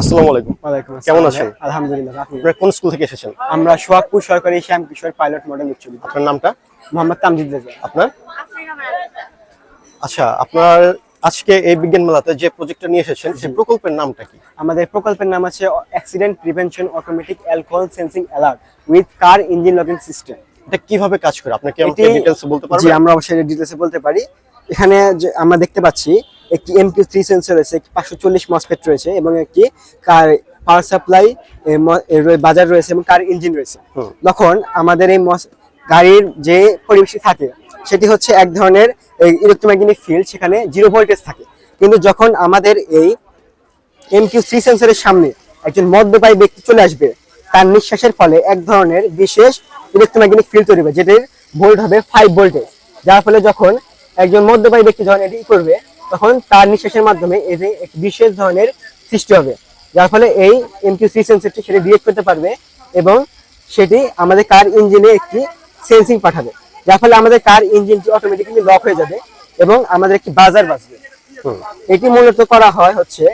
আসসালামু আলাইকুম। ওয়ালাইকুম আসসালাম। কেমন আছেন? আলহামদুলিল্লাহ আপনি? কোন স্কুল থেকে এসেছেন? আমরা সোহাগপুর সরকারি শ্যাম কিশোর পাইলট মডেল উচ্চ বিদ্যালয়। আপনার নামটা? মোহাম্মদ তামজিদ রেজা। আপনার? আচ্ছা আপনার আজকে এই বিজ্ঞান মেলাতে যে প্রজেক্টটা নিয়ে এসেছেন সেই প্রকল্পের নামটা কি? আমাদের প্রকল্পের নাম আছে accident prevention automatic alcohol sensing alert with car engine locking system এটা কীভাবে কাজ করে? আপনি কি আমাকে ডিটেইলস বলতে জি আমরা অবশ্যই ডিটেলসে বলতে পারি। এখানে আমরা দেখতে পাচ্ছি একটি এম এমকিউ থ্রি সেন্সর রয়েছে একটি পাঁচশো চল্লিশ মসপেট রয়েছে এবং একটি কার পাওয়ার সাপ্লাই বাজার রয়েছে এবং কার ইঞ্জিন রয়েছে। তখন আমাদের এই গাড়ির যে পরিবেশটি থাকে সেটি হচ্ছে এক ধরনের ইলেকট্রোম্যাগনেটিক ফিল্ড সেখানে জিরো ভোল্টেজ থাকে। কিন্তু যখন আমাদের এই এমকিউ থ্রি সেন্সরের সামনে একজন মদ্যপায়ী ব্যক্তি চলে আসবে তার নিঃশ্বাসের ফলে এক ধরনের বিশেষ ইলেকট্রোম্যাগনেটিক ফিল্ড তৈরি হবে যেটির ভোল্ট হবে ফাইভ ভোল্টেজ যার ফলে যখন একজন মদ্যপায়ী ব্যক্তি যখন এটি করবে তখন তার নিঃশ্বাসের মাধ্যমে এতে একটি বিশেষ ধরনের সৃষ্টি হবে যার ফলে এই এমকিউ থ্রি সেন্সরটি সেটি রিয়েক্ট করতে পারবে এবং সেটি আমাদের কার ইঞ্জিনে একটি সেন্সিং পাঠাবে যার ফলে আমাদের কার ইঞ্জিনটি অটোমেটিক্যালি লক হয়ে যাবে এবং আমাদের একটি বাজার হুম। এটি মূলত করা হয় হচ্ছে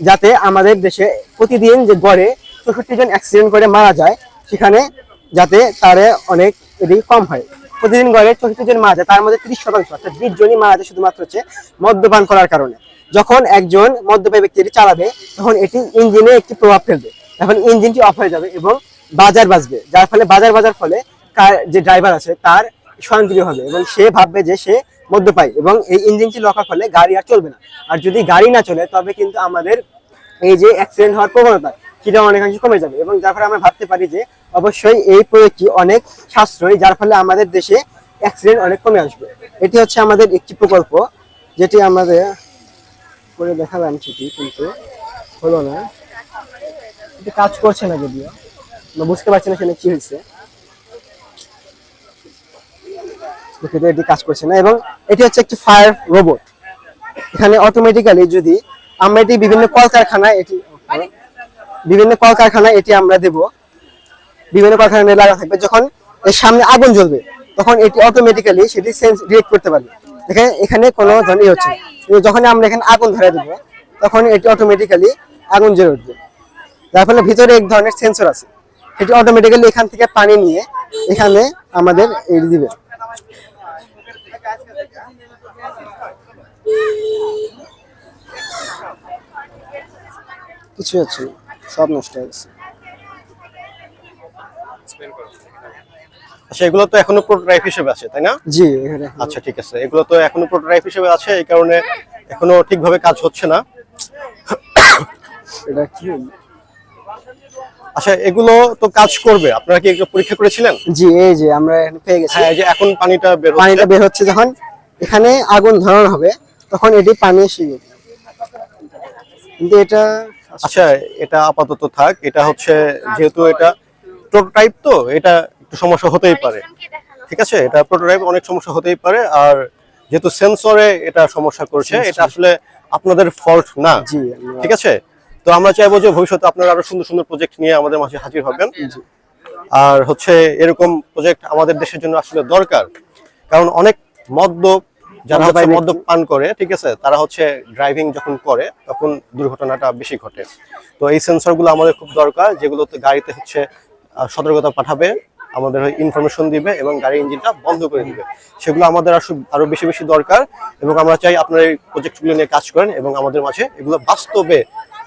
যাতে আমাদের দেশে প্রতিদিন যে গড়ে চৌষট্টি জন অ্যাক্সিডেন্ট করে মারা যায় সেখানে যাতে তারে অনেক এটি কম হয় প্রতিদিন গড়ে চৌষট্টি জন মারা যায় তার মধ্যে ত্রিশ শতাংশ, অর্থাৎ বিশ জনই মারা যায় শুধুমাত্র হচ্ছে মদ্যপান করার কারণে। যখন একজন মদ্যপায়ী ব্যক্তি এটি চালাবে, তখন এটি ইঞ্জিনে একটি প্রভাব ফেলবে। এখন ইঞ্জিনটি অফ হয়ে যাবে এবং বাজার বাজবে যার ফলে বাজার বাজার ফলে কার যে ড্রাইভার আছে, তার স্বয়ংক্রিয় হবে এবং সে ভাববে যে সে মদ্যপায়ী এবং এই ইঞ্জিনটি লকার ফলে গাড়ি আর চলবে না। আর যদি গাড়ি না চলে, তবে কিন্তু আমাদের এই যে অ্যাক্সিডেন্ট হওয়ার প্রবণতা সেটা অনেকাংশে কমে যাবে। এবং যার ফলে আমরা ভাবতে পারি যে অবশ্যই এই প্রয়োগটি অনেক সাশ্রয়ী, যার ফলে আমাদের দেশে অ্যাক্সিডেন্ট অনেক কমে আসবে। এটি হচ্ছে আমাদের একটি প্রকল্প, যেটি আমাদের করে দেখালাম সেটি, কিন্তু হলো না। এটি কাজ করছে না যদিও। বুঝতে পারছি না সেটা কি হয়েছে। এটি কাজ করছে না। এবং এটি হচ্ছে একটি ফায়ার রোবট এখানে অটোমেটিক্যালি যদি আমরা এটি বিভিন্ন কলকারখানায় এটি বিভিন্ন কলকারখানায় এটি আমরা দেব। বিভিন্ন কলকারখানায় লাগা থাকবে। যখন এর সামনে আগুন জ্বলবে, তখন এটি অটোমেটিক্যালি সেটি সেন্স রিয়েক্ট করতে পারবে। এখানে এখানে কোনো ধরনের ইয়ে হচ্ছে। কিন্তু যখন আমরা এখানে আগুন ধরে দেবো, তখন এটি অটোমেটিক্যালি আগুন জ্বলে উঠবে। যার ফলে ভিতরে এক ধরনের সেন্সর আছে। সেটি অটোমেটিক্যালি এখান থেকে পানি নিয়ে এখানে আমাদের এই দিবে। কিছু না। সব নষ্ট হয়ে গেছে। আচ্ছা এগুলো তো এখনও প্রোটোটাইপ হিসেবে আছে তাই না? জি আচ্ছা ঠিক আছে। এগুলো তো এখনও প্রোটোটাইপ হিসেবে আছে এই কারণে এখনও ঠিকভাবে কাজ হচ্ছে না। এটা কি আচ্ছা এগুলো তো কাজ করবে। আপনারা কি পরীক্ষা করেছিলেন? জি এই যে আমরা এখানে পেয়ে গেছি। হ্যাঁ এই যে এখন পানিটা বের হচ্ছে। পানিটা বের হচ্ছে যখন এখানে আগুন ধরানো হবে তখন এটি পানি এসে যাবে। কিন্তু এটা আচ্ছা এটা আপাতত থাক এটা হচ্ছে যেহেতু এটা প্রোটোটাইপ তো এটা একটু সমস্যা হতেই পারে। ঠিক আছে? এটা প্রোটোটাইপ অনেক সমস্যা হতেই পারে আর যেহেতু সেন্সরে এটা সমস্যা করছে এটা আসলে আপনাদের ফল্ট না। জি ঠিক আছে? তো আমরা চাইব যে ভবিষ্যতে আপনারা আরও সুন্দর সুন্দর প্রজেক্ট নিয়ে আমাদের মাঝে হাজির হবেন। আর হচ্ছে এরকম প্রজেক্ট আমাদের দেশের জন্য আসলে দরকার কারণ অনেক মদ্য যারা হচ্ছে মদ্যপায়ী মদ্য পান করে ঠিক আছে তারা হচ্ছে ড্রাইভিং যখন করে তখন দুর্ঘটনাটা বেশি ঘটে। তো এই সেন্সরগুলো আমাদের খুব দরকার যেগুলোতে গাড়িতে হচ্ছে সতর্কতা পাঠাবে আমাদের ইনফরমেশন দিবে এবং গাড়ির ইঞ্জিনটা বন্ধ করে দিবে। সেগুলো আমাদের আরও বেশি বেশি দরকার এবং আমরা চাই আপনার এই প্রজেক্টগুলো নিয়ে কাজ করেন এবং আমাদের মাঝে এগুলো বাস্তবে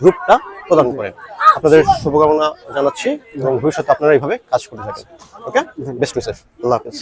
রূপটা প্রদান করেন। আপনাদের শুভকামনা জানাচ্ছি এবং ভবিষ্যতে আপনারা এইভাবে কাজ করে থাকেন। ওকে বেস্ট মেসেজ আল্লাহ হাফেজ।